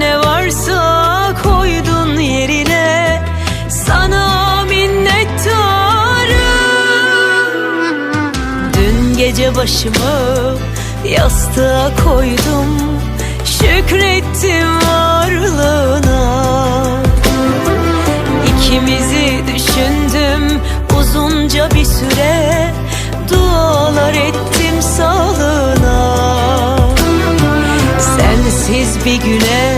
ne varsa koydun yerine. Sana minnettarım. Dün gece başımı yastığa koydum. Şükrettim varlığına. İkimizi düşündüm uzunca bir süre Sensiz bir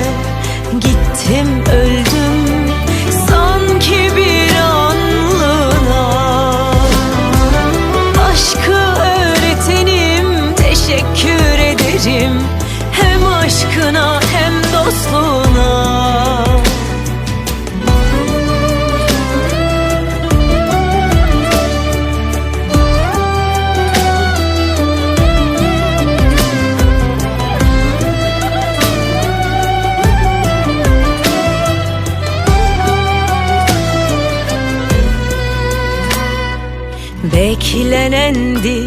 Beklenendi,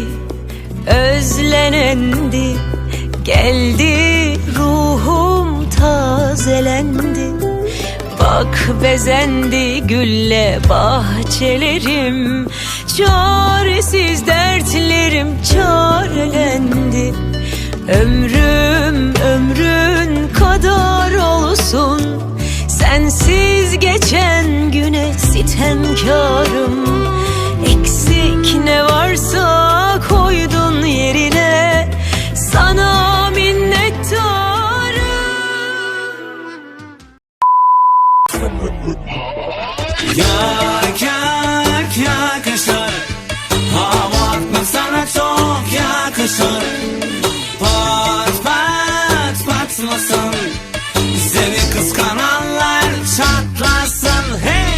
özlenendi. Geldi ruhum tazelendi. Bak bezendi gülle bahçelerim. Çaresiz dertlerim çarelendi. Ömrüm ömrün kadar olsun Yak yak yakışır. Hava atma sana çok yakışır. Pat pat patlasın Seni kıskananlar çatlasın. Hey!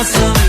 awesome